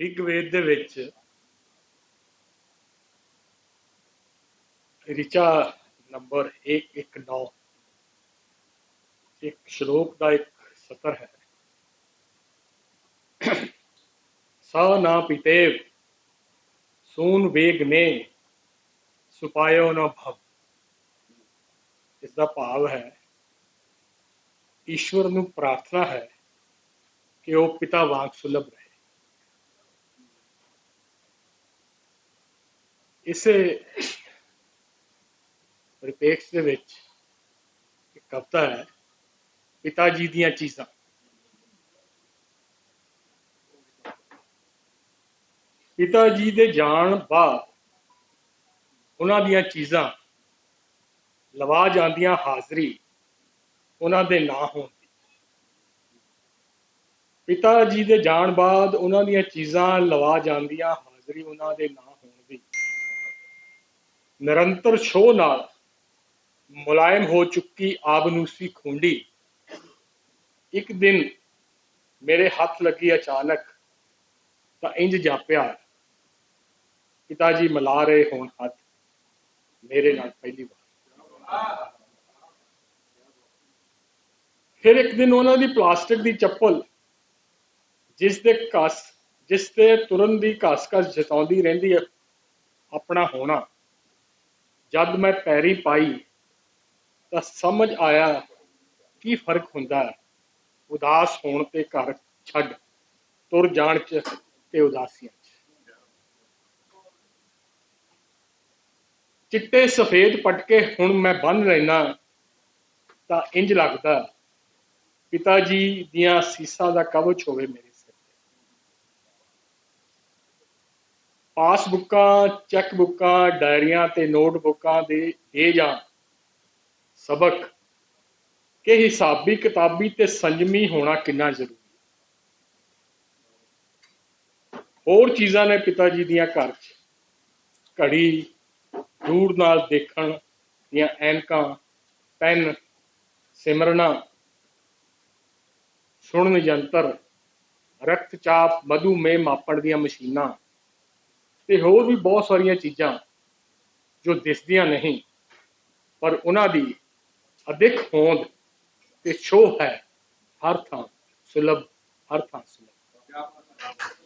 ਰਿਗਵੇਦ ਦੇ ਵਿੱਚ ਰਿਚਾ ਨੰਬਰ 119 ਇੱਕ ਸ਼ਲੋਕ ਦਾ ਇੱਕ ਸਤਰ ਹੈ। ਸਾ ਨਾ ਪਿਤੇਵ, ਸੂਨ ਵੇਗ ਨੇ, ਸੁਪਾਇਓ ਨਾ ਭਵ। ਇਸ ਦਾ ਭਾਵ ਹੈ, ਈਸ਼ਵਰ ਨੂੰ ਪ੍ਰਾਰਥਨਾ ਹੈ ਕਿ ਉਹ ਪਿਤਾ ਵਾਂਗ ਸੁਲਭ ਰਹੇ। ਇਸੇ ਰਿਪੇਕਸ ਦੇ ਵਿੱਚ ਇੱਕ ਕਵਿਤਾ ਹੈ, ਪਿਤਾ ਜੀ ਦੀਆਂ ਚੀਜ਼ਾਂ। ਪਿਤਾ ਜੀ ਦੇ ਜਾਣ ਬਾਅਦ ਉਹਨਾਂ ਦੀਆਂ ਚੀਜ਼ਾਂ ਲਵਾ ਜਾਂਦੀਆਂ ਹਾਜ਼ਰੀ ਉਹਨਾਂ ਦੇ ਨਾ ਹੋਣ ਦੀ। ਪਿਤਾ ਜੀ ਦੇ ਜਾਣ ਬਾਅਦ ਉਹਨਾਂ ਦੀਆਂ ਚੀਜ਼ਾਂ ਲਵਾ ਜਾਂਦੀਆਂ ਹਾਜ਼ਰੀ ਉਹਨਾਂ ਦੇ ਨਾਂ ਨਿਰੰਤਰ ਛੋਹ ਨਾਲ ਮੁਲਾਇਮ ਹੋ ਚੁੱਕੀ ਆਬਨੂਸੀ ਖੁੰਡੀ। ਇੱਕ ਦਿਨ ਮੇਰੇ ਹੱਥ ਲੱਗੀ ਅਚਾਨਕ ਤਾਂ ਇੰਜ ਜਾਪਿਆ ਪਿਤਾ ਜੀ ਮਿਲਾ ਰਹੇ ਹੋਣ ਹੱਥ ਮੇਰੇ ਨਾਲ ਪਹਿਲੀ ਵਾਰ। ਫਿਰ ਇੱਕ ਦਿਨ ਉਹਨਾਂ ਦੀ ਪਲਾਸਟਿਕ ਦੀ ਚੱਪਲ ਜਿਸ ਦੇ ਕਸ, ਜਿਸ ਤੇ ਤੁਰਨ ਦੀ ਘਸ ਘਸ ਜਤਾਉਂਦੀ ਰਹਿੰਦੀ ਹੈ, ਆਪਣਾ ਹੋਣਾ ਜਦ ਮੈਂ ਪੈਰੀ ਪਾਈ ਤਾਂ ਸਮਝ ਆਇਆ ਕੀ ਫ਼ਰਕ ਹੁੰਦਾ ਹੈ। ਉਦਾਸ ਹੋਣ ਤੇ ਘਰ ਛੱਡ, ਤੁਰ ਜਾਣ ਚ ਤੇ ਉਦਾਸੀਆਂ ਚ। ਚਿੱਟੇ ਸਫੇਦ ਪਟਕੇ ਹੁਣ ਮੈਂ ਬੰਨ ਲੈਣਾ ਤਾਂ ਇੰਜ ਲੱਗਦਾ, ਪਿਤਾ ਜੀ ਦੀਆਂ ਸੀਸਾਂ ਦਾ ਕਵਚ ਹੋਵੇ ਮੇਰੇ ਸਿਰ ਤੇ ਪਾਸਬੁੱਕਾਂ ਚੈੱਕ ਬੁੱਕਾਂ ਡਾਇਰੀਆਂ ਤੇ ਨੋਟਬੁੱਕਾਂ ਦੇ ਦੇ ਜਾਂ ਸਬਕ ਕਿ ਹਿਸਾਬੀ ਕਿਤਾਬੀ ਤੇ ਸੰਜਮੀ ਹੋਣਾ ਕਿੰਨਾ ਜ਼ਰੂਰੀ ਹੈ? ਹੋਰ ਚੀਜ਼ਾਂ ਨੇ ਪਿਤਾ ਜੀ ਦੀਆਂ ਘਰ 'ਚ। ਘੜੀ ਦੂਰ ਨਾਲ ਦੇਖਣ ਦੀਆਂ ਐਨਕਾਂ, ਪੈਨ, ਸਿਮਰਨਾ, ਸੁਣਨ ਯੰਤਰ, ਰਕਤਚਾਪ, ਮਧੂਮੇਹ ਮਾਪਣ ਦੀਆਂ ਮਸ਼ੀਨਾਂ। ਤੇ ਹੋਰ ਵੀ ਬਹੁਤ ਸਾਰੀਆਂ ਚੀਜ਼ਾਂ ਜੋ ਦਿਸਦੀਆਂ ਨਹੀਂ, ਪਰ ਉਹਨਾਂ ਦੀ ਅਦਿੱਖ ਹੋਂਦ ਤੇ ਛੋਹ ਹੈ ਹਰ ਥਾਂ, ਸੁਲਭ ਹਰ ਥਾਂ ਸੁਲਭ।